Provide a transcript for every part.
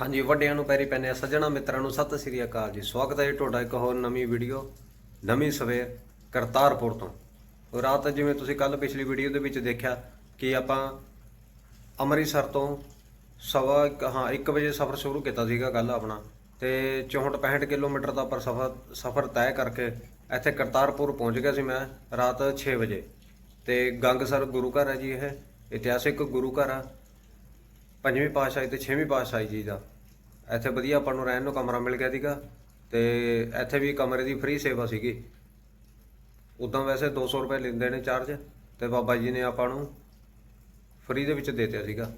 ਹਾਂਜੀ, ਵੱਡਿਆਂ ਨੂੰ ਪੈਰੀ ਪੈਨੇ ਆ, ਸੱਜਣਾ ਮਿੱਤਰਾਂ ਨੂੰ ਸਤਿ ਸ੍ਰੀ ਅਕਾਲ ਜੀ। ਸਵਾਗਤ ਹੈ ਜੀ ਤੁਹਾਡਾ ਇੱਕ ਹੋਰ ਨਵੀਂ ਵੀਡੀਓ, ਨਵੀਂ ਸਵੇਰ, ਕਰਤਾਰਪੁਰ ਤੋਂ। ਰਾਤ ਜਿਵੇਂ ਤੁਸੀਂ ਕੱਲ ਪਿਛਲੀ ਵੀਡੀਓ ਦੇ ਵਿੱਚ ਦੇਖਿਆ ਕਿ ਆਪਾਂ ਅੰਮ੍ਰਿਤਸਰ ਤੋਂ ਸਵਾ ਇੱਕ- ਹਾਂ 1 ਵਜੇ ਸਫ਼ਰ ਸ਼ੁਰੂ ਕੀਤਾ ਸੀਗਾ ਕੱਲ ਆਪਣਾ। ਤੇ 64 65 ਕਿਲੋਮੀਟਰ ਦਾ ਪਰ ਸਫ਼ਰ ਸਫ਼ਰ ਤੈਅ ਕਰਕੇ ਇੱਥੇ ਕਰਤਾਰਪੁਰ ਪਹੁੰਚ ਗਿਆ ਸੀ ਮੈਂ ਰਾਤ 6 ਵਜੇ। ਤੇ ਗੰਗਸਰ ਗੁਰੂ ਘਰ ਹੈ ਜੀ ਇਹ, ਇਤਿਹਾਸਿਕ ਗੁਰੂ ਘਰ ਆ। ਪੰਜਵੀਂ ਪਾਤਸ਼ਾਹੀ ਤੇ ਛੇਵੀਂ ਪਾਤਸ਼ਾਹੀ ਜੀ ਦਾ। ਇੱਥੇ ਵਧੀਆ ਆਪਾਂ ਨੂੰ ਰਹਿਣ ਨੂੰ ਕਮਰਾ ਮਿਲ ਗਿਆ ਸੀਗਾ ਤੇ ਇੱਥੇ ਵੀ ਕਮਰੇ ਦੀ ਫ੍ਰੀ ਸੇਵਾ ਸੀਗੀ। ਉਦਾਂ ਵੈਸੇ 200 ਰੁਪਏ ਲੈਂਦੇ ਨੇ ਚਾਰਜ ਤੇ ਬਾਬਾ ਜੀ ਨੇ ਆਪਾਂ ਨੂੰ ਫ੍ਰੀ ਦੇ ਵਿੱਚ ਦੇ ਦਿੱਤਾ ਸੀਗਾ।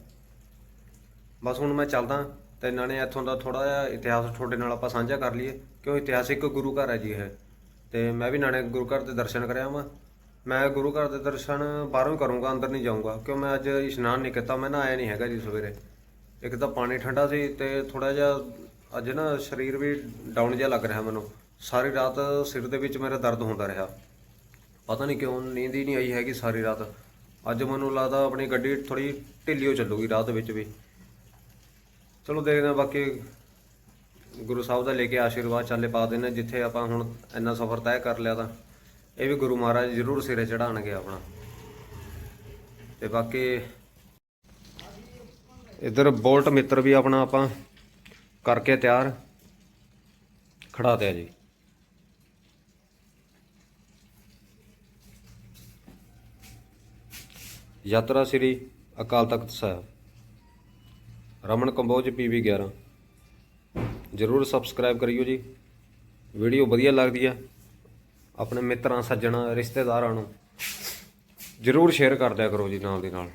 ਬਸ ਹੁਣ ਮੈਂ ਚੱਲਦਾ ਤੇ ਇਹਨਾਂ ਨੇ ਇੱਥੋਂ ਦਾ ਥੋੜਾ ਜਿਹਾ ਇਤਿਹਾਸ ਤੁਹਾਡੇ ਨਾਲ ਆਪਾਂ ਸਾਂਝਾ ਕਰ ਲਈਏ, ਕਿਉਂ ਇਤਿਹਾਸਿਕ ਗੁਰੂ ਘਰ ਹੈ ਜੀ ਇਹ। ਤੇ ਮੈਂ ਵੀ ਨਾਲੇ ਗੁਰੂ ਘਰ ਦੇ ਦਰਸ਼ਨ ਕਰਿਆ ਵਾਂ। ਮੈਂ ਗੁਰੂ ਘਰ ਦੇ ਦਰਸ਼ਨ ਬਾਹਰੋਂ ਹੀ ਕਰੂੰਗਾ, ਅੰਦਰ ਨਹੀਂ ਜਾਊਂਗਾ, ਕਿਉਂ ਮੈਂ ਅੱਜ ਇਸ਼ਨਾਨ ਨਹੀਂ ਕੀਤਾ, ਮੈਂ ਨਾ ਆਇਆ ਨਹੀਂ ਹੈਗਾ ਜੀ ਸਵੇਰੇ। ਇੱਕ ਤਾਂ ਪਾਣੀ ਠੰਡਾ ਸੀ ਤੇ ਥੋੜਾ ਜਿਹਾ ਅੱਜ ਨਾ ਸਰੀਰ ਵੀ ਡਾਊਨ ਜਿਹਾ ਲੱਗ ਰਿਹਾ ਮੈਨੂੰ। ਸਾਰੀ ਰਾਤ ਸਿਰ ਦੇ ਵਿੱਚ ਮੇਰਾ ਦਰਦ ਹੁੰਦਾ ਰਿਹਾ। ਪਤਾ ਨਹੀਂ ਕਿਉਂ ਨੀਂਦ ਹੀ ਨਹੀਂ ਆਈ ਹੈਗੀ ਸਾਰੀ ਰਾਤ। ਅੱਜ ਮੈਨੂੰ ਲੱਗਦਾ ਆਪਣੀ ਗੱਡੀ ਥੋੜੀ ਢਿੱਲੀਓ ਚੱਲੂਗੀ ਰਾਤ ਵਿੱਚ ਵੀ। ਚਲੋ ਦੇਖਦੇ ਹਾਂ, ਬਾਕੀ ਗੁਰੂ ਸਾਹਿਬ ਦਾ ਲੈ ਕੇ ਆਸ਼ੀਰਵਾਦ ਚੱਲੇ ਪਾ ਦੇਣਾ ਜਿੱਥੇ ਆਪਾਂ ਹੁਣ ਇੰਨਾ ਸਫ਼ਰ ਤੈਅ ਕਰ ਲਿਆ ਤਾਂ। ਇਹ ਵੀ ਗੁਰੂ ਮਹਾਰਾਜ ਜ਼ਰੂਰ ਸਿਰੇ ਚੜਾਉਣਗੇ ਆਪਣਾ। ਤੇ ਬਾਕੀ ਇਧਰ ਬੋਲਟ ਮਿੱਤਰ ਵੀ ਆਪਣਾ ਆਪਾਂ ਕਰਕੇ ਤਿਆਰ। ਖੜਾ ਤਿਆ ਜੀ। ਯਾਤਰਾ ਸ੍ਰੀ ਅਕਾਲ ਤਖਤ ਸਾਹਿਬ। ਰਮਨ ਕੰਬੋਜ ਪੀਵੀ 11 ਜਰੂਰ ਸਬਸਕ੍ਰਾਈਬ ਕਰਿਓ ਜੀ। ਵੀਡੀਓ ਵਧੀਆ ਲੱਗਦੀ ਆ। ਆਪਣੇ ਮਿੱਤਰਾਂ, ਸੱਜਣਾ, ਰਿਸ਼ਤੇਦਾਰਾਂ ਨੂੰ ਜਰੂਰ ਸ਼ੇਅਰ ਕਰ ਦਿਆ ਕਰੋ ਜੀ ਨਾਲ ਦੀ ਨਾਲ।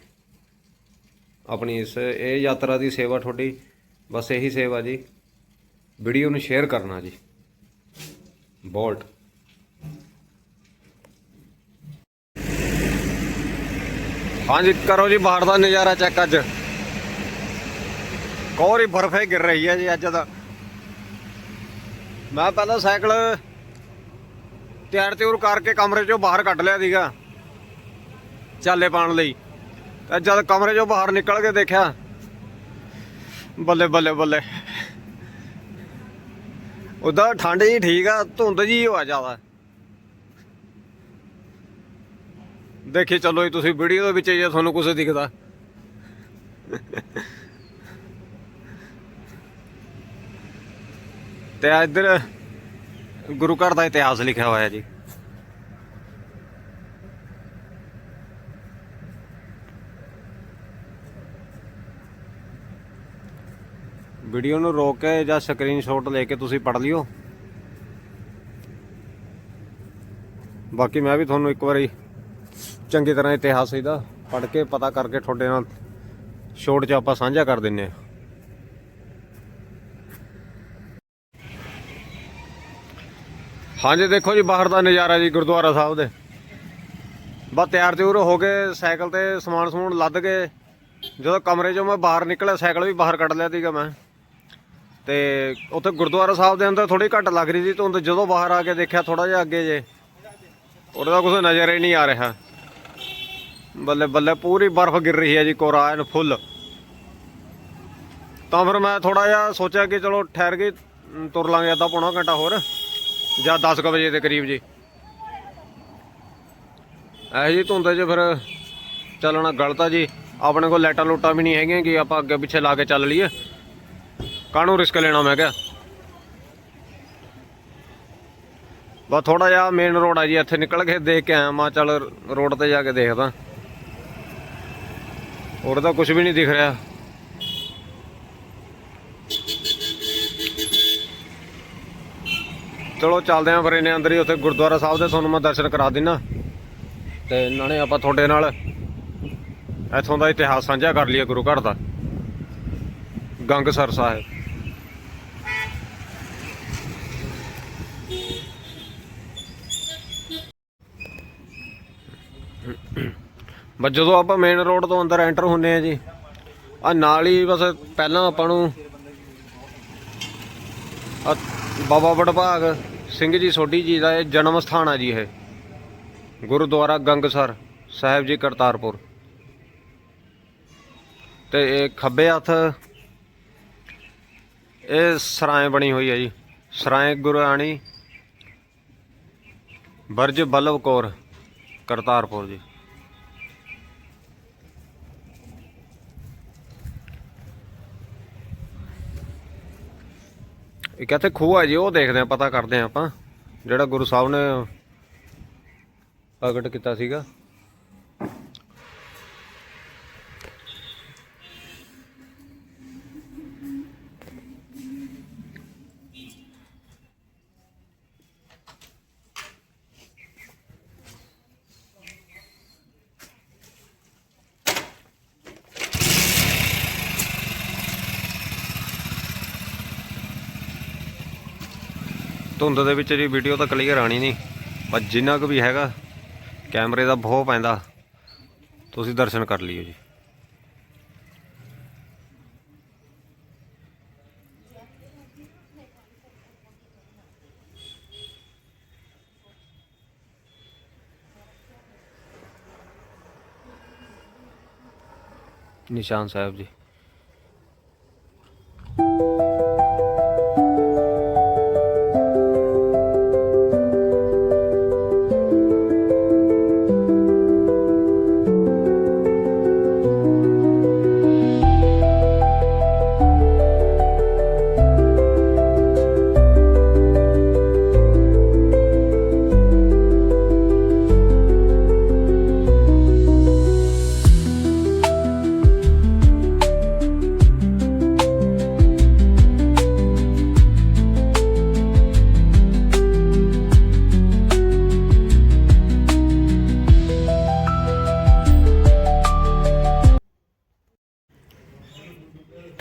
ਆਪਣੀ ਇਸ, ਇਹ ਯਾਤਰਾ ਦੀ ਸੇਵਾ ਤੁਹਾਡੀ ਬਸ ਇਹੀ ਸੇਵਾ ਜੀ, ਵੀਡੀਓ ਨੂੰ ਸ਼ੇਅਰ ਕਰਨਾ ਜੀ। ਬੋਲਟ। ਹਾਂਜੀ, ਕਰੋ ਜੀ ਬਾਹਰ ਦਾ ਨਜ਼ਾਰਾ ਚੈੱਕ ਅੱਜ। ਕੋਰੀ ਬਰਫੇ ਗਿਰ ਰਹੀ ਹੈ ਜੀ ਅੱਜ ਦਾ ਮੈਂ ਪਹਿਲਾਂ ਸਾਈਕਲ ਤਿਆਰ ਤਿਉਰ ਕਰਕੇ ਕਮਰੇ ਚੋਂ ਬਾਹਰ ਕੱਢ ਲਿਆ ਸੀਗਾ। ਚਾਲੇ ਪਾਣ ਲਈ। ਤੇ ਜਦ ਕਮਰੇ ਚੋਂ ਬਾਹਰ ਨਿਕਲ ਕੇ ਦੇਖਿਆ, ਬੱਲੇ ਬੱਲੇ ਬੱਲੇ। ਉਦਾਂ ਠੰਡ ਜੀ ਠੀਕ ਆ, ਧੁੰਦ ਜੀ ਹੋ ਆ ਜ਼ਿਆਦਾ। ਦੇਖੀ ਚੱਲੋ ਜੀ, ਤੁਸੀਂ ਵੀਡੀਓ ਦੇ ਵਿੱਚ ਜੇ ਤੁਹਾਨੂੰ ਕੁਝ ਦਿਖਦਾ। ਤੇ ਇੱਧਰ ਗੁਰੂ ਘਰ ਦਾ ਇਤਿਹਾਸ ਲਿਖਿਆ ਹੋਇਆ ਜੀ। ਵੀਡੀਓ ਨੂੰ ਰੋਕ ਕੇ ਜਾਂ ਸਕਰੀਨਸ਼ਾਟ ਲੈ ਕੇ ਤੁਸੀਂ ਪੜ ਲਿਓ। ਬਾਕੀ ਮੈਂ ਵੀ ਤੁਹਾਨੂੰ ਇੱਕ ਵਾਰੀ ਚੰਗੀ ਤਰ੍ਹਾਂ ਇਤਿਹਾਸ ਇਹਦਾ ਪੜ ਕੇ ਪਤਾ ਕਰਕੇ ਤੁਹਾਡੇ ਨਾਲ ਸ਼ੋਰਟ 'ਚ ਆਪਾਂ ਸਾਂਝਾ ਕਰ ਦਿੰਨੇ ਆ ਹਾਂਜੀ, ਦੇਖੋ ਜੀ, ਬਾਹਰ ਦਾ ਨਜ਼ਾਰਾ ਜੀ ਗੁਰਦੁਆਰਾ ਸਾਹਿਬ ਦੇ। ਬਸ ਤਿਆਰ ਤਿਉਰ ਹੋ ਕੇ ਸਾਈਕਲ ਤੇ ਸਮਾਨ ਸਮੂਨ ਲੱਦ ਕੇ ਜਦੋਂ ਕਮਰੇ 'ਚੋਂ ਮੈਂ ਬਾਹਰ ਨਿਕਲਿਆ, ਸਾਈਕਲ ਵੀ ਬਾਹਰ ਕੱਢ ਲਿਆ ਸੀਗਾ ਮੈਂ। ਤੇ ਉੱਥੇ ਗੁਰਦੁਆਰਾ ਸਾਹਿਬ ਦੇ ਅੰਦਰ ਥੋੜੀ ਘੱਟ ਲੱਗ ਰਹੀ ਸੀ ਧੁੰਦ ਜਦੋਂ ਬਾਹਰ ਆ ਕੇ ਦੇਖਿਆ ਥੋੜਾ ਜਿਹਾ ਅੱਗੇ ਜੇ ਉਹਦਾ ਕੁਝ ਨਜ਼ਰ ਹੀ ਨਹੀਂ ਆ ਰਿਹਾ। ਬੱਲੇ ਬੱਲੇ ਪੂਰੀ ਬਰਫ਼ ਗਿਰ ਰਹੀ ਹੈ ਜੀ, ਕੋਰਾ ਐਨ ਫੁੱਲ। ਤਾਂ ਫਿਰ ਮੈਂ ਥੋੜਾ ਜਿਹਾ ਸੋਚਿਆ ਕਿ ਚਲੋ ਠਹਿਰ ਕੇ ਤੁਰ ਲਾਂਗੇ ਅੱਧਾ ਪੌਣਾ ਘੰਟਾ ਹੋਰ। ਜਾਂ 10 ਕੁ ਵਜੇ ਦੇ ਕਰੀਬ ਜੀ। ਇਹ ਜੀ ਧੁੰਦ 'ਚ ਫਿਰ ਚੱਲਣਾ ਗਲਤ ਆ ਜੀ। ਆਪਣੇ ਕੋਲ ਲਾਈਟਾਂ ਲੂਟਾਂ ਵੀ ਨਹੀਂ ਹੈਗੀਆਂ ਕਿ ਆਪਾਂ ਅੱਗੇ ਪਿੱਛੇ ਲਾ ਕੇ ਚੱਲ ਲਈਏ। ਕਾਹਨੂੰ ਰਿਸਕ ਲੈਣਾ ਮੈਂ ਕਿਹਾ? ਬਸ ਥੋੜਾ ਜਿਹਾ ਮੇਨ ਰੋਡ ਆ ਜੀ, ਇੱਥੇ ਨਿਕਲ ਕੇ ਦੇਖ ਕੇ ਆਇਆ ਮਾ ਚੱਲ ਰੋਡ ਤੇ ਜਾ ਕੇ ਦੇਖਦਾ। ਹੋਰ ਤਾਂ ਕੁਝ ਵੀ ਨਹੀਂ ਦਿਖ ਰਿਹਾ। ਚਲੋ ਚੱਲਦੇ ਆਂ ਫਿਰ ਇਹਨੇ ਅੰਦਰ ਹੀ ਉੱਥੇ ਗੁਰਦੁਆਰਾ ਸਾਹਿਬ ਦੇ, ਤੁਹਾਨੂੰ ਮੈਂ ਦਰਸ਼ਨ ਕਰਾ ਦਿੰਨਾ। ਤੇ ਨਾਲੇ ਆਪਾਂ ਤੁਹਾਡੇ ਨਾਲ ਇੱਥੋਂ ਦਾ ਇਤਿਹਾਸ ਸਾਂਝਾ ਕਰ ਲਈਏ ਗੁਰੂ ਘਰ ਦਾ, ਗੰਗਸਰ ਸਾਹਿਬ। ਬਸ ਜਦੋਂ ਆਪਾਂ ਮੇਨ ਰੋਡ ਤੋਂ ਅੰਦਰ ਐਂਟਰ ਹੁੰਨੇ ਆ ਜੀ ਆ ਨਾਲ ਹੀ ਬਸ ਪਹਿਲਾਂ ਆਪਾਂ ਨੂੰ ਆਹ ਬਾਬਾ ਵਡਭਾਗ ਸਿੰਘ ਜੀ, ਸੋਢੀ ਜੀ ਦਾ ਇਹ ਜਨਮ ਸਥਾਨ ਆ ਜੀ ਇਹ। ਗੁਰਦੁਆਰਾ ਗੰਗਸਰ ਸਾਹਿਬ ਜੀ, ਕਰਤਾਰਪੁਰ। ਤੇ ਇਹ ਖੱਬੇ ਹੱਥ ਇਹ ਸਰਾਏ ਬਣੀ ਹੋਈ ਹੈ ਜੀ। ਸਰਾਏ ਗੁਰਾਣੀ ਬਰਜ ਬੱਲਭ ਕੌਰ, ਕਰਤਾਰਪੁਰ ਜੀ। ਇਹ ਕਿੱਥੇ ਖੂਹ ਹੈ ਜੀ, ਉਹ ਦੇਖਦੇ ਆ ਪਤਾ ਕਰਦੇ ਆ ਆਪਾਂ। ਜਿਹੜਾ ਗੁਰੂ ਸਾਹਿਬ ਨੇ ਪ੍ਰਗਟ ਕੀਤਾ ਸੀਗਾ। ਧੁੰਦ ਦੇ ਵਿੱਚ ਜੀ ਵੀਡੀਓ ਤਾਂ ਕਲੀਅਰ ਆਣੀ ਨਹੀਂ, ਪਰ ਜਿੰਨਾ ਕੁ ਵੀ ਹੈਗਾ ਕੈਮਰੇ ਦਾ ਬਹੁਤ ਪੈਂਦਾ। ਤੁਸੀਂ ਦਰਸ਼ਨ ਕਰ ਲਿਓ ਜੀ। ਨਿਸ਼ਾਨ ਸਾਹਿਬ ਜੀ।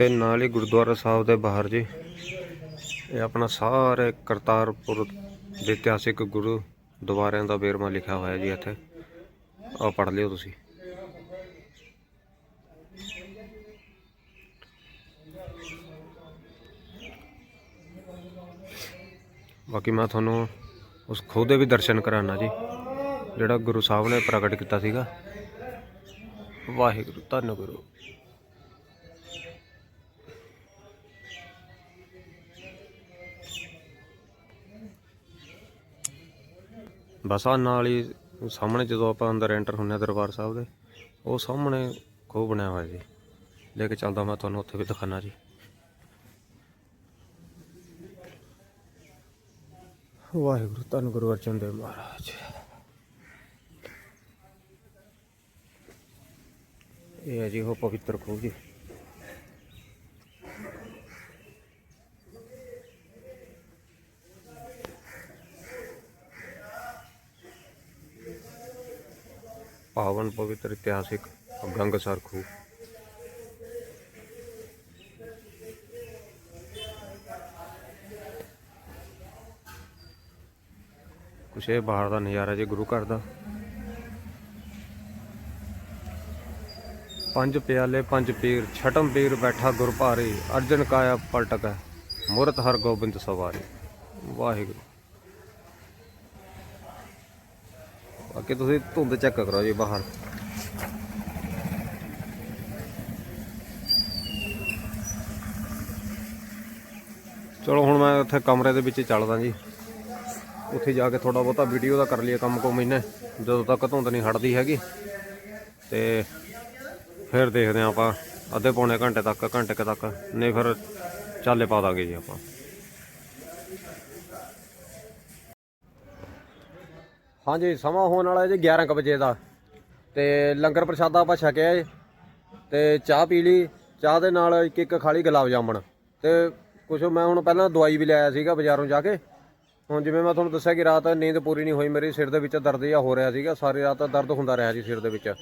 ਤੇ ਨਾਲ ਹੀ ਗੁਰਦੁਆਰਾ ਸਾਹਿਬ ਦੇ ਬਾਹਰ ਜੀ। ਇਹ ਆਪਣਾ ਸਾਰੇ ਕਰਤਾਰਪੁਰ ਦੇ ਇਤਿਹਾਸਿਕ ਗੁਰੂ ਦੁਆਰਿਆਂ ਦਾ ਬੇਰਮਾ ਲਿਖਿਆ ਹੋਇਆ ਜੀ ਇੱਥੇ। ਆਹ ਪੜ੍ਹ ਲਿਓ ਤੁਸੀਂ। ਬਾਕੀ ਮੈਂ ਤੁਹਾਨੂੰ ਉਸ ਖੁਦ ਦੇ ਵੀ ਦਰਸ਼ਨ ਕਰਾਣਾ ਜੀ, ਜਿਹੜਾ ਗੁਰੂ ਸਾਹਿਬ ਨੇ ਪ੍ਰਗਟ ਕੀਤਾ ਸੀਗਾ। ਵਾਹਿਗੁਰੂ, ਧੰਨ ਗੁਰੂ। ਬਸ ਆ ਨਾਲ ਹੀ ਸਾਹਮਣੇ ਜਦੋਂ ਆਪਾਂ ਅੰਦਰ ਐਂਟਰ ਹੁੰਨੇ ਆ ਦਰਬਾਰ ਸਾਹਿਬ ਦੇ, ਉਹ ਸਾਹਮਣੇ ਖੂਹ ਬਣਿਆ ਹੋਇਆ ਜੀ। ਲੈ ਕੇ ਚੱਲਦਾ ਮੈਂ ਤੁਹਾਨੂੰ ਉੱਥੇ ਵੀ ਦਿਖਾਣਾ ਜੀ। ਵਾਹਿਗੁਰੂ, ਧੰਨ ਗੁਰੂ ਅਰਜਨ ਦੇਵ ਮਹਾਰਾਜ। ਇਹ ਹੈ ਜੀ ਉਹ ਪਵਿੱਤਰ ਖੂਹ ਜੀ। ਪਾਵਨ ਪਵਿੱਤਰ ਇਤਿਹਾਸਿਕ ਗੰਗਸਰ ਖੂਹ ਕੁਛ ਇਹ ਬਾਹਰ ਦਾ ਨਜ਼ਾਰਾ ਜੀ ਗੁਰੂ ਘਰ ਦਾ। ਪੰਜ ਪਿਆਲੇ, ਪੰਜ ਪੀਰ, ਛਟਮ ਪੀਰ ਬੈਠਾ ਗੁਰ ਭਾਰੇ, ਅਰਜਨ ਕਾਇਆ ਪਲਟਕ, ਮੂਰਤ ਹਰ ਗੋਬਿੰਦ ਸਵਾਰੀ। ਵਾਹਿਗੁਰੂ। ਬਾਕੀ ਤੁਸੀਂ ਧੁੰਦ ਚੈੱਕ ਕਰੋ ਜੀ ਬਾਹਰ। ਚਲੋ ਹੁਣ ਮੈਂ ਉੱਥੇ ਕਮਰੇ ਦੇ ਵਿੱਚ ਚੱਲਦਾ ਜੀ। ਉੱਥੇ ਜਾ ਕੇ ਥੋੜਾ ਬਹੁਤਾ ਵੀਡੀਓ ਦਾ ਕਰ ਲਈਏ ਕੰਮ ਕੋ ਮੈਨੇ ਜਦੋਂ ਤੱਕ ਧੁੰਦ ਨਹੀਂ ਹਟਦੀ ਹੈਗੀ। ਤੇ ਫਿਰ ਦੇਖਦੇ ਹਾਂ ਆਪਾਂ, ਅੱਧੇ ਪੌਣੇ ਘੰਟੇ ਤੱਕ, ਘੰਟੇ ਕੁ ਤੱਕ। ਨਹੀਂ ਫਿਰ ਚਾਲੇ ਪਾ ਦਾਂਗੇ ਜੀ ਆਪਾਂ। ਹਾਂਜੀ, ਸਮਾਂ ਹੋਣ ਵਾਲਾ ਜੀ 11 ਕੁ ਵਜੇ ਦਾ। ਤੇ ਲੰਗਰ ਪ੍ਰਸ਼ਾਦਾ ਆਪਾਂ ਛਕਿਆ ਏ। ਤੇ ਚਾਹ ਪੀ ਲਈ। ਚਾਹ ਦੇ ਨਾਲ ਇੱਕ ਇੱਕ ਖਾਲੀ ਗੁਲਾਬ ਜਾਮਣ। ਤੇ ਕੁਛ ਮੈਂ ਹੁਣ ਪਹਿਲਾਂ ਦਵਾਈ ਵੀ ਲਿਆਇਆ ਸੀਗਾ ਬਾਜ਼ਾਰੋਂ ਜਾ ਕੇ। ਹੁਣ ਜਿਵੇਂ ਮੈਂ ਤੁਹਾਨੂੰ ਦੱਸਿਆ ਕਿ ਰਾਤ ਨੀਂਦ ਪੂਰੀ ਨਹੀਂ ਹੋਈ, ਮੇਰੀ ਸਿਰ ਦੇ ਵਿੱਚ ਦਰਦ ਜਿਹਾ ਹੋ ਰਿਹਾ ਸੀਗਾ। ਸਾਰੀ ਰਾਤ ਦਰਦ ਹੁੰਦਾ ਰਿਹਾ ਜੀ ਸਿਰ ਦੇ ਵਿੱਚ।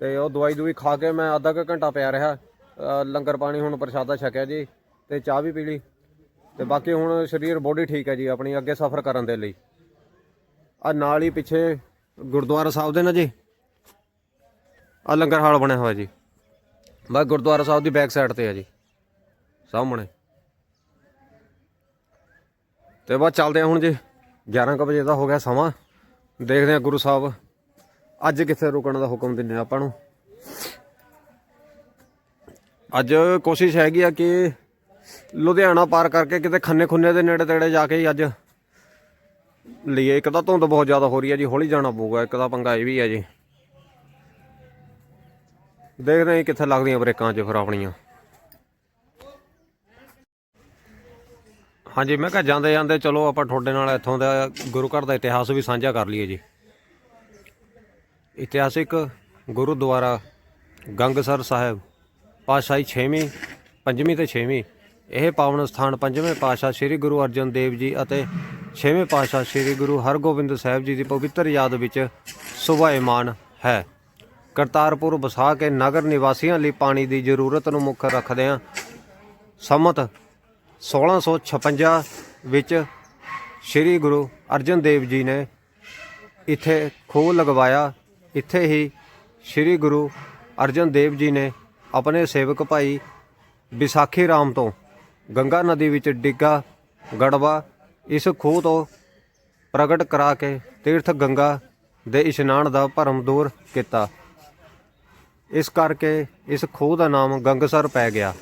ਤੇ ਉਹ ਦਵਾਈ ਦੂਈ ਖਾ ਕੇ ਮੈਂ ਅੱਧਾ ਕੁ ਘੰਟਾ ਪਿਆ ਰਿਹਾ। ਲੰਗਰ ਪਾਣੀ ਹੁਣ ਪ੍ਰਸ਼ਾਦਾ ਛਕਿਆ ਜੀ। ਤੇ ਚਾਹ ਵੀ ਪੀ ਲਈ। ਤੇ ਬਾਕੀ ਹੁਣ ਸਰੀਰ ਬੋਡੀ ਠੀਕ ਹੈ ਜੀ, ਆਪਣੀ ਅੱਗੇ ਸਫ਼ਰ ਕਰਨ ਦੇ ਲਈ। ਆ ਨਾਲ ਹੀ ਪਿੱਛੇ ਗੁਰਦੁਆਰਾ ਸਾਹਿਬ ਦੇ ਨਾ ਜੀ। ਆ ਲੰਗਰ ਹਾਲ ਬਣਿਆ ਹੋਇਆ ਜੀ। ਬਸ ਗੁਰਦੁਆਰਾ ਸਾਹਿਬ ਦੀ ਬੈਕ ਸਾਈਡ ਤੇ ਆ ਜੀ। ਸਾਹਮਣੇ। ਤੇ ਬਸ ਚੱਲਦੇ ਆ ਹੁਣ ਜੀ। 11 ਕੁ ਵਜੇ ਦਾ ਹੋ ਗਿਆ ਸਮਾਂ। ਦੇਖਦੇ ਆ ਗੁਰੂ ਸਾਹਿਬ। ਅੱਜ ਕਿੱਥੇ ਰੁਕਣ ਦਾ ਹੁਕਮ ਦਿੰਦੇ ਆ ਆਪਾਂ ਨੂੰ। ਅੱਜ ਕੋਸ਼ਿਸ਼ ਹੈਗੀ ਆ ਕਿ ਲੁਧਿਆਣਾ ਪਾਰ ਕਰਕੇ ਕਿਤੇ ਖੰਨੇ ਖੁੰਨੇ ਦੇ ਨੇੜੇ ਤੇੜੇ ਜਾ ਕੇ ਅੱਜ ਲਈਏ। ਇੱਕ ਤਾਂ ਧੁੰਦ ਬਹੁਤ ਜ਼ਿਆਦਾ ਹੋ ਰਹੀ ਹੈ ਜੀ, ਹੌਲੀ ਜਾਣਾ ਪਊਗਾ। ਇੱਕ ਤਾਂ ਪੰਗਾ ਇਹ ਵੀ ਹੈ ਜੀ। ਦੇਖਦੇ ਹਾਂ ਕਿੱਥੇ ਲੱਗਦੀਆਂ ਬ੍ਰੇਕਾਂ 'ਚ ਫਿਰ ਆਪਣੀਆਂ ਹਾਂਜੀ, ਮੈਂ ਕਿਹਾ ਜਾਂਦੇ ਜਾਂਦੇ ਚਲੋ ਆਪਾਂ ਤੁਹਾਡੇ ਨਾਲ ਇੱਥੋਂ ਦਾ ਗੁਰੂ ਘਰ ਦਾ ਇਤਿਹਾਸ ਵੀ ਸਾਂਝਾ ਕਰ ਲਈਏ ਜੀ। ਇਤਿਹਾਸਿਕ ਗੁਰਦੁਆਰਾ ਗੰਗਸਰ ਸਾਹਿਬ ਪਾਤਸ਼ਾਹੀ 6ਵੀਂ 5ਵੀਂ ਤੇ 6ਵੀਂ ਇਹ ਪਾਵਨ ਸਥਾਨ ਪੰਜਵੇਂ ਪਾਤਸ਼ਾਹ ਸ੍ਰੀ ਗੁਰੂ ਅਰਜਨ ਦੇਵ ਜੀ ਅਤੇ ਛੇਵੇਂ ਪਾਤਸ਼ਾਹ ਸ੍ਰੀ ਗੁਰੂ ਹਰਗੋਬਿੰਦ ਸਾਹਿਬ ਜੀ ਦੀ ਪਵਿੱਤਰ ਯਾਦ ਵਿੱਚ ਸੁਭਾਇਮਾਨ ਹੈ। ਕਰਤਾਰਪੁਰ ਵਸਾ ਕੇ ਨਗਰ ਨਿਵਾਸੀਆਂ ਲਈ ਪਾਣੀ ਦੀ ਜ਼ਰੂਰਤ ਨੂੰ ਮੁੱਖ ਰੱਖਦਿਆਂ ਸੰਮਤ 1656 ਵਿੱਚ ਸ੍ਰੀ ਗੁਰੂ ਅਰਜਨ ਦੇਵ ਜੀ ਨੇ ਇੱਥੇ ਖੂਹ ਲਗਵਾਇਆ। ਇੱਥੇ ਹੀ ਸ੍ਰੀ ਗੁਰੂ ਅਰਜਨ ਦੇਵ ਜੀ ਨੇ ਆਪਣੇ ਸੇਵਕ ਭਾਈ ਵਿਸਾਖੀ ਰਾਮ ਤੋਂ ਗੰਗਾ ਨਦੀ ਵਿੱਚ ਡਿੱਗਾ ਗੜਵਾ ਇਸ ਖੂਹ ਤੋਂ ਪ੍ਰਗਟ ਕਰਾ ਕੇ ਤੀਰਥ ਗੰਗਾ ਦੇ ਇਸ਼ਨਾਨ ਦਾ ਭਰਮ ਦੂਰ ਕੀਤਾ। ਇਸ ਕਰਕੇ ਇਸ ਖੂਹ ਦਾ ਨਾਮ ਗੰਗਸਰ ਪੈ ਗਿਆ।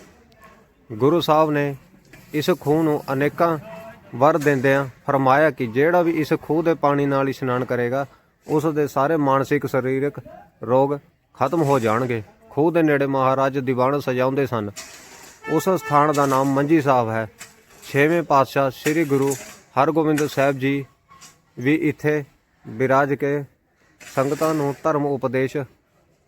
ਗੁਰੂ ਸਾਹਿਬ ਨੇ ਇਸ ਖੂਹ ਨੂੰ ਅਨੇਕਾਂ ਵਰ ਦਿੰਦਿਆਂ ਫਰਮਾਇਆ ਕਿ ਜਿਹੜਾ ਵੀ ਇਸ ਖੂਹ ਦੇ ਪਾਣੀ ਨਾਲ ਇਸ਼ਨਾਨ ਕਰੇਗਾ, ਉਸ ਦੇ ਸਾਰੇ ਮਾਨਸਿਕ, ਸਰੀਰਕ ਰੋਗ ਖਤਮ ਹੋ ਜਾਣਗੇ। ਖੂਹ ਦੇ ਨੇੜੇ ਮਹਾਰਾਜ ਦੀਵਾਨ ਸਜਾਉਂਦੇ ਸਨ। ਉਸ ਸਥਾਨ ਦਾ ਨਾਮ ਮੰਜੀ ਸਾਹਿਬ ਹੈ। ਛੇਵੇਂ ਪਾਤਸ਼ਾਹ ਸ੍ਰੀ ਗੁਰੂ ਹਰਗੋਬਿੰਦ ਸਾਹਿਬ ਜੀ ਵੀ ਇੱਥੇ ਬਿਰਾਜ ਕੇ ਸੰਗਤਾਂ ਨੂੰ ਧਰਮ ਉਪਦੇਸ਼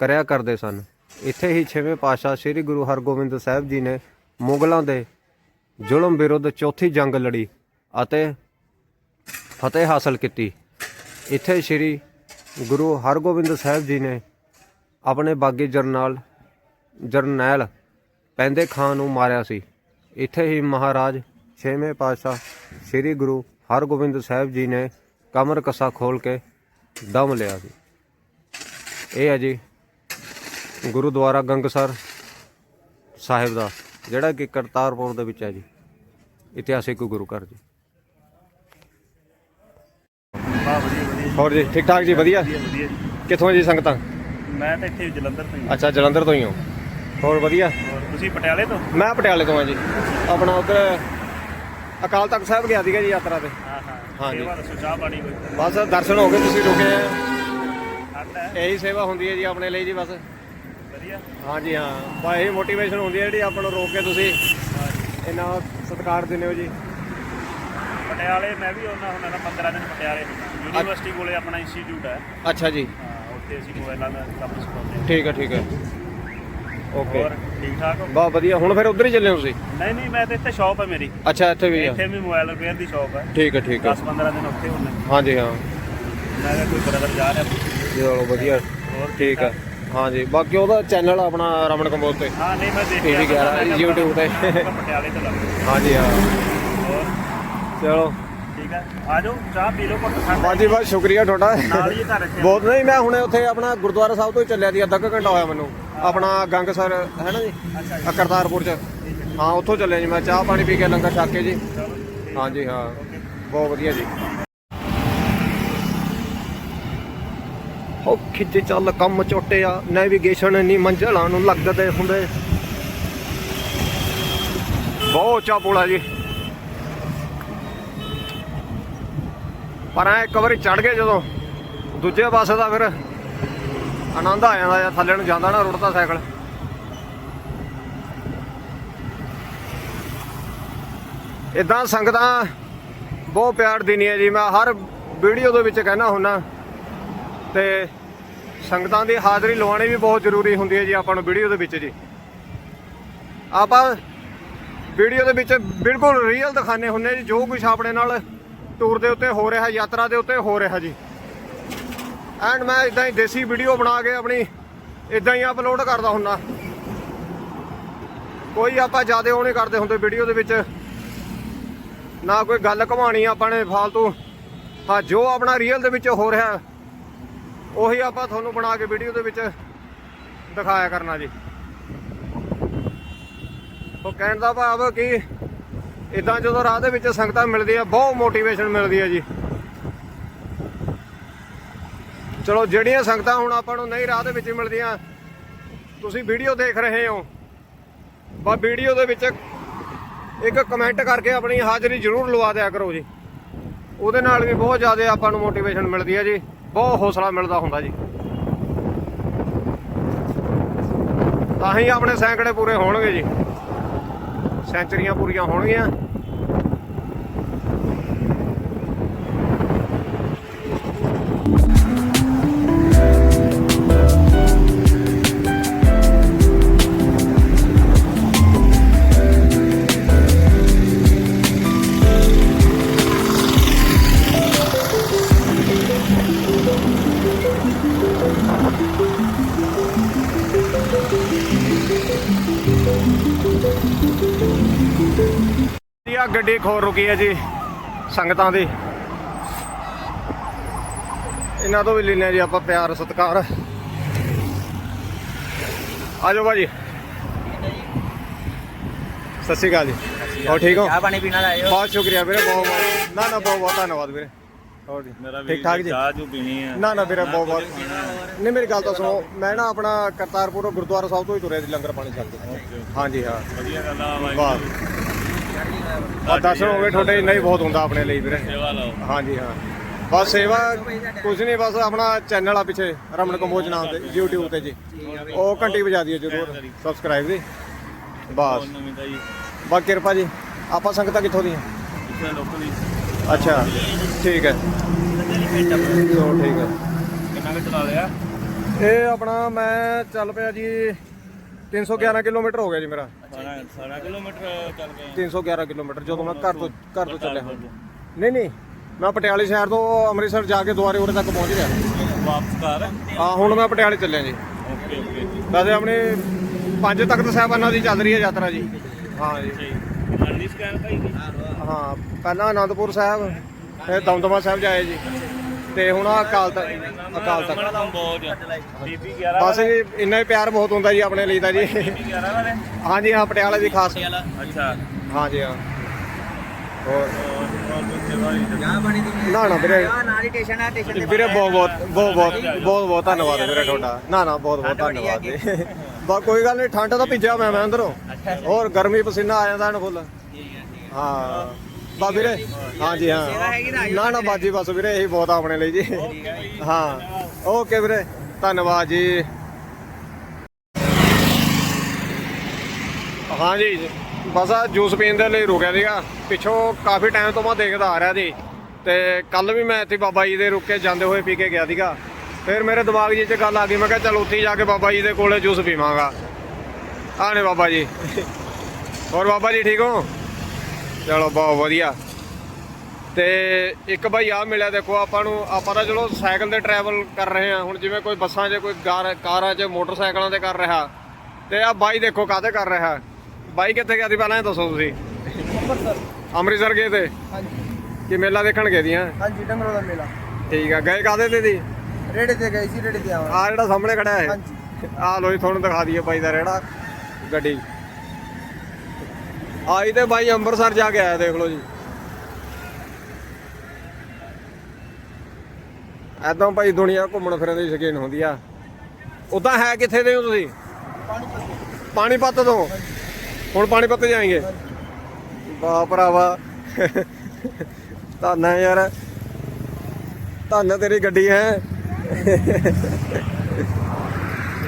ਕਰਿਆ ਕਰਦੇ ਸਨ। ਇੱਥੇ ਹੀ ਛੇਵੇਂ ਪਾਤਸ਼ਾਹ ਸ੍ਰੀ ਗੁਰੂ ਹਰਗੋਬਿੰਦ ਸਾਹਿਬ ਜੀ ਨੇ ਮੁਗਲਾਂ ਦੇ ਜ਼ੁਲਮ ਵਿਰੁੱਧ ਚੌਥੀ ਜੰਗ ਲੜੀ ਅਤੇ ਫਤਿਹ ਹਾਸਲ ਕੀਤੀ। ਇੱਥੇ ਸ੍ਰੀ ਗੁਰੂ ਹਰਗੋਬਿੰਦ ਸਾਹਿਬ ਜੀ ਨੇ ਆਪਣੇ ਬਾਗੀ ਜਰਨਲ, ਜਰਨੈਲ ਪੈਂਦੇ ਖਾਨ ਨੂੰ ਮਾਰਿਆ ਸੀ। ਇੱਥੇ ਹੀ ਮਹਾਰਾਜ ਛੇਵੇਂ ਪਾਤਸ਼ਾਹ ਸ੍ਰੀ ਗੁਰੂ ਹਰਗੋਬਿੰਦ ਸਾਹਿਬ ਜੀ ਨੇ ਕਮਰ ਕਸਾ ਖੋਲ ਕੇ ਦਮ ਲਿਆ ਸੀ। ਇਹ ਹੈ ਜੀ ਗੁਰਦੁਆਰਾ ਗੰਗਸਰ ਸਾਹਿਬ ਦਾ ਜਿਹੜਾ ਕਿ ਕਰਤਾਰਪੁਰ ਦੇ ਵਿੱਚ ਹੈ ਜੀ। ਇਤਿਹਾਸਿਕ ਗੁਰੂ ਘਰ ਜੀ। ਹੋਰ ਜੀ ਠੀਕ ਠਾਕ ਜੀ ਵਧੀਆ ਵਧੀਆ? ਵਧੀਆ ਜੀ। ਕਿੱਥੋਂ ਜੀ ਸੰਗਤਾਂ? ਮੈਂ ਤਾਂ ਇੱਥੇ ਜਲੰਧਰ ਤੋਂ ਹੀ ਹਾਂ। ਅੱਛਾ ਜਲੰਧਰ ਤੋਂ ਹੀ ਹਾਂ। ਹੋਰ ਵਧੀਆ? ਹੋਰ ਤੁਸੀਂ ਪਟਿਆਲੇ ਤੋਂ? ਮੈਂ ਪਟਿਆਲੇ ਤੋਂ ਹਾਂ ਜੀ। ਆਪਣਾ ਉਧਰ ਅਕਾਲ ਤਖਤ ਸਾਹਿਬ ਗਿਆ ਸੀਗਾ ਜੀ ਯਾਤਰਾ ਤੇ। ਹਾਂ ਹਾਂ। ਹਾਂਜੀ। ਸੇਵਾ ਦੱਸੋ ਚਾਹ ਪਾਣੀ ਕੋਈ? ਬਸ ਦਰਸ਼ਨ ਹੋ ਗਏ ਤੁਸੀਂ ਰੁਕੇ। ਆ ਠੰਡ ਹੈ। ਇਹੀ ਸੇਵਾ ਹੁੰਦੀ ਹੈ ਜੀ ਆਪਣੇ ਲਈ ਜੀ ਬਸ। ਵਧੀਆ। ਹਾਂਜੀ ਹਾਂ। ਬਸ ਇਹ ਮੋਟੀਵੇਸ਼ਨ ਹੁੰਦੀ ਹੈ ਜਿਹੜੀ ਆਪਾਂ ਨੂੰ ਰੋਕ ਕੇ ਤੁਸੀਂ ਇੰਨਾ ਸਤਿਕਾਰ ਦਿੰਦੇ ਹੋ ਜੀ। ਪਟਿਆਲੇ ਮੈਂ ਵੀ ਉਹਨਾਂ ਹੁਣ 15 ਦਿਨ ਪਟਿਆਲੇ। ਯੂਨੀਵਰਸਿਟੀ ਕੋਲੇ ਆਪਣਾ ਇੰਸਟੀਚਿਊਟ ਹੈ। ਅੱਛਾ ਜੀ। ਹਾਂ ਉੱਥੇ ਅਸੀਂ ਮੋਬਾਈਲਾਂ ਦਾ ਕੰਮ ਸਿਖਾਉਂਦੇ ਹਾਂ। ਠੀਕ ਹੈ ਠੀਕ ਹੈ। ਓਕੇ ਹੋਰ ਠੀਕ ਠਾਕ ਹੋ? ਬਹੁਤ ਵਧੀਆ। ਹੁਣ ਫਿਰ ਉਧਰ ਹੀ ਚੱਲੇ ਹੋ ਤੁਸੀਂ? ਨਹੀਂ ਨਹੀਂ ਮੈਂ ਤਾਂ ਇੱਥੇ ਸ਼ਾਪ ਹੈ ਮੇਰੀ। ਅੱਛਾ ਇੱਥੇ ਵੀ ਆ। ਇੱਥੇ ਵੀ ਮੋਬਾਈਲ ਰਿਪੇਅਰ ਦੀ ਸ਼ਾਪ ਹੈ। ਠੀਕ ਹੈ ਠੀਕ ਹੈ। 10 15 ਦਿਨ ਉੱਥੇ ਹੁੰਦੇ। ਹਾਂਜੀ ਹਾਂ। ਮੈਂ ਕਿਹਾ ਕੋਈ ਬ੍ਰਦਰ ਜਾ ਰਿਹਾ। ਚਲੋ ਵਧੀਆ। ਹੋਰ ਠੀਕ ਹੈ। ਹਾਂਜੀ ਬਾਕੀ ਉਹਦਾ ਚੈਨਲ ਆਪਣਾ ਰਮਨ ਕੰਬੋਜ ਤੇ। ਹਾਂ ਨਹੀਂ ਮੈਂ ਦੇਖਿਆ ਮੈਂ ਕਿਹਾ YouTube ਤੇ। ਪਟਿਆਲੇ ਤੋਂ ਲੱਗਦਾ ਹਾਂਜੀ ਹਾਂ। ਹੋਰ? ਚਲੋ। ਠੀਕ ਹੈ ਆ ਜਾਓ ਚਾਹ ਪੀ ਲਓ ਘੁੱਟ ਠੰਡ ਹਾਂਜੀ ਬਹੁਤ ਸ਼ੁਕਰੀਆ ਤੁਹਾਡਾ। ਨਾਲ ਹੀ ਘਰ ਰੱਖਿਆ। ਬਹੁਤ ਨਹੀਂ ਮੈਂ ਹੁਣੇ ਉੱਥੇ ਆਪਣਾ ਗੁਰਦੁਆਰਾ ਸਾਹਿਬ ਤੋਂ ਹੀ ਚੱਲਿਆ ਸੀ ਅੱਧਾ ਕੁ ਘੰਟਾ ਹੋਇਆ ਮੈਨੂੰ। ਆਪਣਾ ਗੰਗਸਰ ਹੈ ਨਾ ਜੀ? ਅੱਛਾ ਆ ਕਰਤਾਰਪੁਰ ਚ। ਹਾਂ ਉੱਥੋਂ ਚੱਲਿਆ ਜੀ ਮੈਂ ਚਾਹ ਪਾਣੀ ਪੀ ਕੇ ਲੰਗਰ ਛਕ ਕੇ ਜੀ। ਚਲੋ ਠੀਕ ਹਾਂਜੀ ਹਾਂ। ਬਹੁਤ ਵਧੀਆ ਜੀ। ਉਹ ਖਿੱਚੇ ਚੱਲ ਕੰਮ ਚੋਟੇ ਆ ਨੈਵੀਗੇਸ਼ਨ ਨਹੀਂ ਮੰਜ਼ਲਾਂ ਨੂੰ ਲੱਗਦੇ ਹੁੰਦੇ। ਬਹੁਤ ਉੱਚਾ ਪੁਲ ਆ ਜੀ। ਪਰ ਐ ਇੱਕ ਵਾਰੀ ਚੜ ਗਏ ਜਦੋਂ, ਦੂਜੇ ਪਾਸੇ ਦਾ ਫਿਰ ਆਨੰਦ ਆ ਜਾਂਦਾ ਜਾਂ ਥੱਲੇ ਨੂੰ ਜਾਂਦਾ ਨਾ ਰੁੜਦਾ ਸਾਈਕਲ। ਇਦਾਂ ਸੰਗਤਾਂ ਬਹੁਤ ਪਿਆਰ ਦਿੰਦੀਆਂ ਜੀ, ਮੈਂ ਹਰ ਵੀਡੀਓ ਦੇ ਵਿੱਚ ਕਹਿਣਾ ਹੁੰਨਾ। ਤੇ ਸੰਗਤਾਂ ਦੀ ਹਾਜ਼ਰੀ ਲਵਾਉਣੀ ਵੀ ਬਹੁਤ ਜ਼ਰੂਰੀ ਹੁੰਦੀ ਹੈ ਜੀ ਆਪਾਂ ਨੂੰ ਵੀਡੀਓ ਦੇ ਵਿੱਚ ਜੀ। ਆਪਾਂ ਵੀਡੀਓ ਦੇ ਵਿੱਚ ਬਿਲਕੁਲ ਰੀਅਲ ਦਿਖਾਣੇ ਹੁੰਨੇ ਜੀ, ਜੋ ਕੁਝ ਆਪਣੇ ਨਾਲ ਟੂਰ ਦੇ ਉੱਤੇ ਹੋ ਰਿਹਾ, ਯਾਤਰਾ ਦੇ ਉੱਤੇ ਹੋ ਰਿਹਾ ਜੀ। ਐਂਡ ਮੈਂ ਇਦਾਂ ਹੀ ਦੇਸੀ ਵੀਡੀਓ ਬਣਾ ਕੇ ਆਪਣੀ ਇਦਾਂ ਹੀ ਅਪਲੋਡ ਕਰਦਾ ਹੁੰਨਾ ਕੋਈ ਆਪਾਂ ਜ਼ਿਆਦਾ ਉਹ ਨਹੀਂ ਕਰਦੇ ਹੁੰਦੇ ਵੀਡੀਓ ਦੇ ਵਿੱਚ। ਨਾ ਕੋਈ ਗੱਲ ਘਮਾਣੀ ਆਪਾਂ ਨੇ ਫਾਲਤੂ। ਹਾਂ, ਜੋ ਆਪਣਾ ਰੀਅਲ ਦੇ ਵਿੱਚ ਹੋ ਰਿਹਾ ਉਹੀ ਆਪਾਂ ਤੁਹਾਨੂੰ ਬਣਾ ਕੇ ਵੀਡੀਓ ਦੇ ਵਿੱਚ ਦਿਖਾਇਆ ਕਰਨਾ ਜੀ। ਉਹ ਕਹਿਣ ਦਾ ਭਾਵ ਕਿ ਇਦਾਂ ਜਦੋਂ ਰਾਹ ਦੇ ਵਿੱਚ ਸੰਗਤਾਂ ਮਿਲਦੀਆਂ, ਬਹੁਤ ਮੋਟੀਵੇਸ਼ਨ ਮਿਲਦੀ ਹੈ ਜੀ। ਚਲੋ ਜਿਹੜੀਆਂ ਸੰਗਤਾਂ ਹੁਣ ਆਪਾਂ ਨੂੰ ਨਹੀਂ ਰਾਹ ਦੇ ਵਿੱਚ ਮਿਲਦੀਆਂ, ਤੁਸੀਂ ਵੀਡੀਓ ਦੇਖ ਰਹੇ ਹੋ। ਬਾ ਵੀਡੀਓ ਦੇ ਵਿੱਚ ਇੱਕ ਕਮੈਂਟ ਕਰਕੇ ਆਪਣੀ ਹਾਜ਼ਰੀ ਜ਼ਰੂਰ ਲਵਾ ਦਿਆ ਕਰੋ ਜੀ। ਉਹਦੇ ਨਾਲ ਵੀ ਬਹੁਤ ਜ਼ਿਆਦਾ ਆਪਾਂ ਨੂੰ ਮੋਟੀਵੇਸ਼ਨ ਮਿਲਦੀ ਹੈ ਜੀ। ਬਹੁਤ ਹੌਸਲਾ ਮਿਲਦਾ ਹੁੰਦਾ ਜੀ। ਤਾਂ ਹੀ ਆਪਣੇ ਸੈਂਕੜੇ ਪੂਰੇ ਹੋਣਗੇ ਜੀ। ਸੈਂਚਰੀਆਂ ਪੂਰੀਆਂ ਹੋਣਗੀਆਂ। ਗੱਡੀ ਖੋਰ ਰੁਕੀ ਹੈ ਜੀ ਸੰਗਤਾਂ ਦੀ। ਇਹਨਾਂ ਤੋਂ ਵੀ ਲੈਣੇ ਜੀ ਆਪਾਂ ਪਿਆਰ ਸਤਿਕਾਰ। ਆਜੋ ਭਾਜੀ। ਸਤਿ ਸ਼੍ਰੀ ਅਕਾਲ ਜੀ। ਹੋਰ ਠੀਕ ਹੋ? ਚਾਹ ਪਾਣੀ ਪੀਣਾ ਲਾਇਓ ਬਹੁਤ ਸ਼ੁਕਰੀਆ ਵੀਰੇ ਬਹੁਤ ਬਹੁਤ। ਨਾ ਨਾ ਬਹੁਤ ਬਹੁਤ ਧੰਨਵਾਦ ਵੀਰੇ। ਹੋਰ ਜੀ। ਮੇਰਾ ਠੀਕ ਠਾਕ ਜੀ? ਚਾਹ ਜੂ ਪੀਣੀ ਹੈ ਨਾ ਨਾ ਵੀਰੇ ਬਹੁਤ ਬਹੁਤ। ਨਹੀਂ ਮੇਰੀ ਗੱਲ ਤਾਂ ਸੁਣੋ ਮੈਂ ਨਾ ਆਪਣਾ ਕਰਤਾਰਪੁਰ ਗੁਰਦੁਆਰਾ ਸਾਹਿਬ ਤੋਂ ਹੀ ਤੁਰਿਆ ਸੀ ਲੰਗਰ ਪਾਣੀ ਛਕ ਕੇ। ਹਾਂਜੀ ਹਾਂ। ਵਧੀਆ ਗੱਲ ਆ ਵਾਹ। ਵਾਹਿਗੁਰੂ। ਆ ਦਰਸ਼ਨ ਹੋ ਗਏ ਤੁਹਾਡੇ ਇੰਨਾ ਹੀ ਬਹੁਤ ਹੁੰਦਾ ਆਪਣੇ ਲਈ ਵੀਰੇ। ਸੇਵਾ ਲਾਓ। ਹਾਂਜੀ ਹਾਂ। ਬਸ ਸੇਵਾ ਕੁਝ ਨਹੀਂ ਬਸ ਆਪਣਾ ਚੈਨਲ ਆ ਪਿੱਛੇ ਰਮਨ ਕੰਬੋਜ ਨਾਮ ਤੇ YouTube ਤੇ ਜੀ। ਉਹ ਘੰਟੀ ਵਜਾ ਦਿਓ ਜਰੂਰ ਸਬਸਕ੍ਰਾਈਬ ਦੀ। ਬਸ। ਜੀ। ਬਾ ਕਿਰਪਾ ਜੀ। ਆਪਾਂ ਸੰਗਤਾਂ ਕਿੱਥੋਂ ਦੀਆਂ? ਅੱਛਾ ਠੀਕ ਹੈ। ਚਲੋ ਠੀਕ ਹੈ। ਕਿੰਨਾ ਕੁ ਚਲਾ ਲਿਆ? ਇਹ ਆਪਣਾ ਮੈਂ ਚੱਲ ਪਿਆ ਜੀ 311 ਕਿਲੋਮੀਟਰ ਹੋ ਗਿਆ ਜੀ ਮੇਰਾ। 18 ਕਿਲੋਮੀਟਰ ਚੱਲ ਗਏ। 311 ਕਿਲੋਮੀਟਰ ਜਦੋਂ ਮੈਂ ਘਰ ਤੋਂ ਘਰ ਤੋਂ ਚੱਲਿਆ। ਹਾਂ ਨਹੀਂ ਨਹੀਂ ਮੈਂ ਪਟਿਆਲੇ ਸ਼ਹਿਰ ਤੋਂ ਅੰਮ੍ਰਿਤਸਰ ਜਾ ਕੇ ਦੁਬਾਰੇ ਉਰੇ ਤੱਕ ਪਹੁੰਚ ਗਿਆ। ਵਾਪਸ ਕਰ ਆ ਹੁਣ ਮੈਂ ਪਟਿਆਲੇ ਚੱਲਿਆ ਜੀ। Okay okay. ਵੈਸੇ ਆਪਣੇ ਪੰਜ ਤਖਤ ਸਾਹਿਬਾਨਾਂ ਦੀ ਚੱਲ ਰਹੀ ਹੈ ਯਾਤਰਾ ਜੀ। ਹਾਂ ਜੀ। ਹਾਂ ਪਹਿਲਾਂ ਆਨੰਦਪੁਰ ਸਾਹਿਬ ਫਿਰ ਦਮਦਮਾ ਸਾਹਿਬ ਜਾਏ ਜੀ। ਤੇ ਹੁਣ ਆਹ ਅਕਾਲ ਤਖਤ ਅਕਾਲ ਤਖਤ। ਕੰਬੋਜ ਬੀਬੀ 11 ਬਸ ਜੀ ਇੰਨਾ ਹੀ ਪਿਆਰ ਬਹੁਤ ਹੁੰਦਾ ਜੀ ਆਪਣੇ ਲਈ ਤਾਂ ਜੀ। ਬੀਬੀ 11 ਵਾਲੇ। ਹਾਂਜੀ ਹਾਂ ਪਟਿਆਲਾ ਵੀ ਖਾਸ। ਅੱਛਾ। ਹਾਂਜੀ ਹਾਂ। ਹੋਰ? ਦੀ ਨਾ ਨਾ ਵੀਰੇ। ਆ ਨਾਲ ਹੀ ਸਟੇਸ਼ਨ ਆ ਸਟੇਸ਼ਨ ਤੇ ਵੀਰੇ ਬਹੁਤ ਬਹੁਤ ਬਹੁਤ ਬਹੁਤ ਬਹੁਤ ਬਹੁਤ ਧੰਨਵਾਦ ਵੀਰੇ ਤੁਹਾਡਾ। ਨਾ ਨਾ ਬਹੁਤ ਬਹੁਤ ਧੰਨਵਾਦ ਜੀ। ਬਾ ਕੋਈ ਗੱਲ ਨਹੀਂ ਠੰਡ ਤਾਂ ਭਿੱਜਿਆ ਮੈਂ ਮੈਂ ਅੰਦਰੋਂ। ਹੋਰ ਗਰਮੀ ਪਸੀਨਾ ਆ ਜਾਂਦਾ ਨਾ ਫੁੱਲ। ਹਾਂ। ਬਾ ਵੀਰੇ, ਹਾਂਜੀ, ਹਾਂ। ਨਾ ਨਾ, ਬਾਜੀ, ਬਸ ਵੀਰੇ, ਇਹੀ ਬਹੁਤ ਆ ਆਪਣੇ ਲਈ ਜੀ। ਹਾਂ, ਓਕੇ ਵੀਰੇ, ਧੰਨਵਾਦ ਜੀ। ਹਾਂਜੀ, ਬਸ ਆ ਜੂਸ ਪੀਣ ਦੇ ਲਈ ਰੁਕਿਆ ਸੀਗਾ। ਪਿੱਛੋਂ ਕਾਫੀ ਟਾਈਮ ਤੋਂ ਮੈਂ ਦੇਖਦਾ ਆ ਰਿਹਾ ਸੀ। ਤੇ ਕੱਲ ਵੀ ਮੈਂ ਇੱਥੇ ਬਾਬਾ ਜੀ ਦੇ ਰੁਕ ਕੇ ਜਾਂਦੇ ਹੋਏ ਪੀ ਕੇ ਗਿਆ ਸੀਗਾ। ਫਿਰ ਮੇਰੇ ਦਿਮਾਗ 'ਚ ਗੱਲ ਆ ਗਈ, ਮੈਂ ਕਿਹਾ ਚਲ ਉੱਥੇ ਜਾ ਕੇ ਬਾਬਾ ਜੀ ਦੇ ਕੋਲੇ ਜੂਸ ਪੀਵਾਂਗਾ। ਆ ਬਾਬਾ ਜੀ। ਹੋਰ ਬਾਬਾ ਜੀ, ਠੀਕ ਹੋ? ਚਲੋ ਬਹੁਤ ਵਧੀਆ। ਤੇ ਇੱਕ ਭਾਈ ਆ ਮਿਲਿਆ ਦੇਖੋ ਆਪਾਂ ਨੂੰ ਆਪਾਂ ਤਾਂ ਚਲੋ ਸਾਈਕਲ ਤੇ ਟਰੈਵਲ ਕਰ ਰਹੇ ਹਾਂ। ਹੁਣ ਜਿਵੇਂ ਕੋਈ ਬੱਸਾਂ 'ਚ ਕੋਈ ਕਾਰ- 'ਚ ਮੋਟਰਸਾਈਕਲਾਂ ਤੇ ਕਰ ਰਿਹਾ। ਤੇ ਆ ਬਾਈ ਦੇਖੋ ਕਾਹਤੇ ਕਰ ਰਿਹਾ। ਬਾਈ ਕਿੱਥੇ ਗਿਆ ਸੀ? ਪਹਿਲਾਂ ਇਹ ਦੱਸੋ ਤੁਸੀਂ। ਅੰਮ੍ਰਿਤਸਰ। ਅੰਮ੍ਰਿਤਸਰ ਗਏ ਤੇ? ਹਾਂਜੀ। ਕਿ ਮੇਲਾ ਦੇਖਣ ਗਏ ਦੀਆਂ? ਹਾਂਜੀ ਡੰਗਰੋ ਦਾ ਮੇਲਾ। ਠੀਕ ਆ। ਗਏ ਕਾਹਦੇ ਤੇ ਦੀ ਰੇੜੇ ਤੇ ਗਏ ਸੀ ਰੇੜੇ ਤੇ ਆਵਾਂ ਆ ਜਿਹੜਾ ਸਾਹਮਣੇ ਖੜਾ ਹੈ ਹਾਂਜੀ। ਆ ਲੋ ਜੀ ਤੁਹਾਨੂੰ ਦਿਖਾ ਦਈਏ ਬਾਈ ਦਾ ਰੇੜਾ ਗੱਡੀ। ਆਈ ਤੇ ਬਾਈ ਅੰਮ੍ਰਿਤਸਰ ਜਾ ਕੇ ਆਇਆ, ਦੇਖ ਲਓ ਜੀ। ਐਦਾਂ ਭਾਈ ਦੁਨੀਆ ਘੁੰਮਣ ਫਿਰਨ ਦੀ ਸ਼ਕੀਨ ਹੁੰਦੀ ਆ। ਉਦਾਂ ਹੈ ਕਿੱਥੇ ਦੇ ਹੋ ਤੁਸੀਂ? ਪਾਣੀਪਤ ਤੋਂ। ਹੁਣ ਪਾਣੀਪਤ ਜਾਏਂਗੇ। ਵਾਹ ਭਰਾਵਾ। ਧੰਨ ਯਾਰ। ਧੰਨ ਤੇਰੀ ਗੱਡੀ ਹੈ।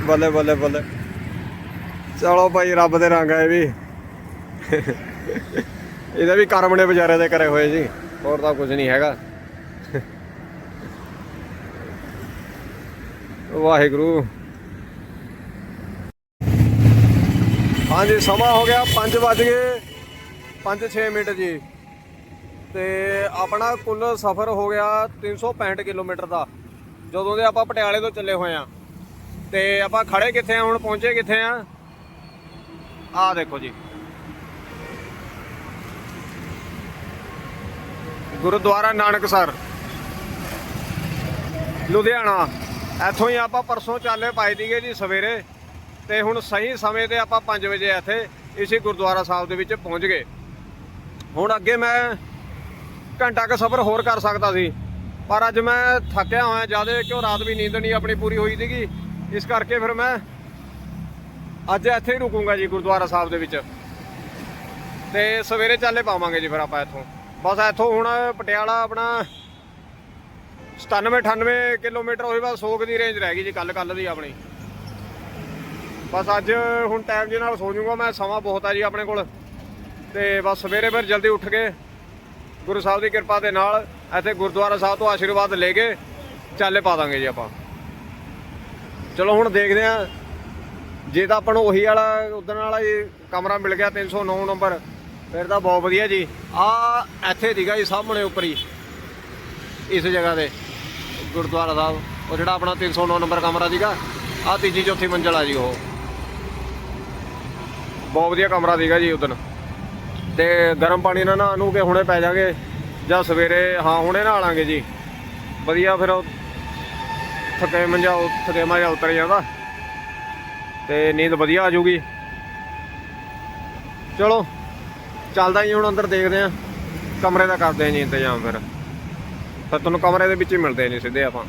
ਬੱਲੇ ਬੱਲੇ ਬੱਲੇ। ਚਲੋ ਭਾਈ ਰੱਬ ਦੇ ਰੰਗ ਆ ਵੀ। ਇਹਦੇ ਵੀ ਕਰਮ ਨੇ ਵਿਚਾਰੇ ਦੇ ਕਰੇ ਹੋਏ ਜੀ, ਹੋਰ ਤਾਂ ਕੁਝ ਨਹੀਂ ਹੈਗਾ। ਵਾਹਿਗੁਰੂ। ਹਾਂਜੀ, ਸਮਾਂ ਹੋ ਗਿਆ 5 ਵਜ ਗਏ 5-6 ਮਿੰਟ ਜੀ। ਤੇ ਆਪਣਾ ਕੁੱਲ ਸਫ਼ਰ ਹੋ ਗਿਆ 365 ਕਿਲੋਮੀਟਰ ਦਾ, ਜਦੋਂ ਦੇ ਆਪਾਂ ਪਟਿਆਲੇ ਤੋਂ ਚੱਲੇ ਹੋਏ ਆ ਤੇ ਆਪਾਂ ਖੜੇ ਕਿੱਥੇ ਆ ਹੁਣ ਪਹੁੰਚੇ ਕਿੱਥੇ ਆ ਆਹ ਦੇਖੋ ਜੀ। ਗੁਰਦੁਆਰਾ ਨਾਨਕਸਰ ਲੁਧਿਆਣਾ। ਇੱਥੋਂ ਹੀ ਆਪਾਂ ਪਰਸੋਂ ਚਾਲੇ ਪਾਈ ਦੀਗੇ ਜੀ ਸਵੇਰੇ ਤੇ ਹੁਣ ਸਹੀ ਸਮੇਂ ਤੇ ਆਪਾਂ 5 ਵਜੇ ਇੱਥੇ ਇਸੇ ਗੁਰਦੁਆਰਾ ਸਾਹਿਬ ਦੇ ਵਿੱਚ ਪਹੁੰਚ ਗਏ। ਹੁਣ ਅੱਗੇ ਮੈਂ ਘੰਟਾ ਕੁ ਸਫ਼ਰ ਹੋਰ ਕਰ ਸਕਦਾ ਸੀ, ਪਰ ਅੱਜ ਮੈਂ ਥੱਕਿਆ ਹੋਇਆ ਜ਼ਿਆਦਾ, ਕਿਉਂ ਰਾਤ ਵੀ ਨੀਂਦ ਨਹੀਂ ਆਪਣੀ ਪੂਰੀ ਹੋਈ ਸੀਗੀ। ਇਸ ਕਰਕੇ ਫਿਰ ਮੈਂ ਅੱਜ ਇੱਥੇ ਹੀ ਰੁਕੂੰਗਾ ਜੀ ਗੁਰਦੁਆਰਾ ਸਾਹਿਬ ਦੇ ਵਿੱਚ। ਤੇ ਸਵੇਰੇ ਚਾਲੇ ਪਾਵਾਂਗੇ ਜੀ ਫਿਰ ਆਪਾਂ ਇੱਥੋਂ। ਬਸ ਇੱਥੋਂ ਹੁਣ ਪਟਿਆਲਾ ਆਪਣਾ 97 98 ਕਿਲੋਮੀਟਰ ਹੋਏ, ਬਸ 100 ਦੀ ਰੇਂਜ ਰਹਿ ਗਈ ਜੀ ਕੱਲ ਕੱਲ ਦੀ ਆਪਣੀ। ਬਸ ਅੱਜ ਹੁਣ ਟਾਈਮ ਜੀ ਨਾਲ ਸੋ ਜਾਊਂਗਾ ਮੈਂ, ਸਮਾਂ ਬਹੁਤ ਆ ਜੀ ਆਪਣੇ ਕੋਲ। ਤੇ ਬਸ ਸਵੇਰੇ ਫਿਰ ਜਲਦੀ ਉੱਠ ਕੇ ਗੁਰੂ ਸਾਹਿਬ ਦੀ ਕਿਰਪਾ ਦੇ ਨਾਲ ਇੱਥੇ ਗੁਰਦੁਆਰਾ ਸਾਹਿਬ ਤੋਂ ਆਸ਼ੀਰਵਾਦ ਲੈ ਕੇ ਚਾਲੇ ਪਾ ਦਾਂਗੇ ਜੀ ਆਪਾਂ। ਚਲੋ ਹੁਣ ਦੇਖਦੇ ਆ ਜੇ ਤਾਂ ਆਪਾਂ ਨੂੰ ਉਹੀ ਵਾਲਾ ਉਦੋਂ ਵਾਲਾ ਹੀ ਕਮਰਾ ਮਿਲ ਗਿਆ 309 ਨੰਬਰ। ਫਿਰ ਤਾਂ ਬਹੁਤ ਵਧੀਆ ਜੀ। ਆ ਇੱਥੇ ਦੀਗਾ ਜੀ ਸਾਹਮਣੇ ਉੱਪਰ ਹੀ। ਇਸ ਜਗ੍ਹਾ ਤੇ, ਗੁਰਦੁਆਰਾ ਸਾਹਿਬ। ਉਹ ਜਿਹੜਾ ਆਪਣਾ 309 ਨੰਬਰ ਕਮਰਾ ਸੀਗਾ ਆ ਤੀਜੀ ਚੌਥੀ ਮੰਜ਼ਲ ਆ ਜੀ ਉਹ। ਬਹੁਤ ਵਧੀਆ ਕਮਰਾ ਸੀਗਾ ਜੀ ਉਦੋਂ। ਤੇ ਗਰਮ ਪਾਣੀ ਨਾਲ ਨਹਾ ਨੂੰ ਕੇ ਹੁਣੇ ਪੈ ਜਾਗੇ, ਜਾਂ ਸਵੇਰੇ ਹਾਂ ਹੁਣੇ ਨਹਾ ਲਾਂਗੇ ਜੀ। ਵਧੀਆ ਫਿਰ ਥਕੇ ਮੰਜਾ ਥਕੇਮਾ ਜਿਹਾ ਉਤਰ ਜਾਂਦਾ। ਤੇ ਨੀਂਦ ਵਧੀਆ ਆ ਜੂਗੀ। ਚਲੋ। ਚੱਲਦਾ ਜੀ ਹੁਣ ਅੰਦਰ ਦੇਖਦੇ ਆ। ਕਮਰੇ ਦਾ ਕਰਦੇ ਆ ਜੀ ਇੰਤਜ਼ਾਮ ਫਿਰ। ਫਿਰ ਤੁਹਾਨੂੰ ਕਮਰੇ ਦੇ ਵਿੱਚ ਹੀ ਮਿਲਦੇ ਆ ਜੀ ਸਿੱਧੇ ਆਪਾਂ।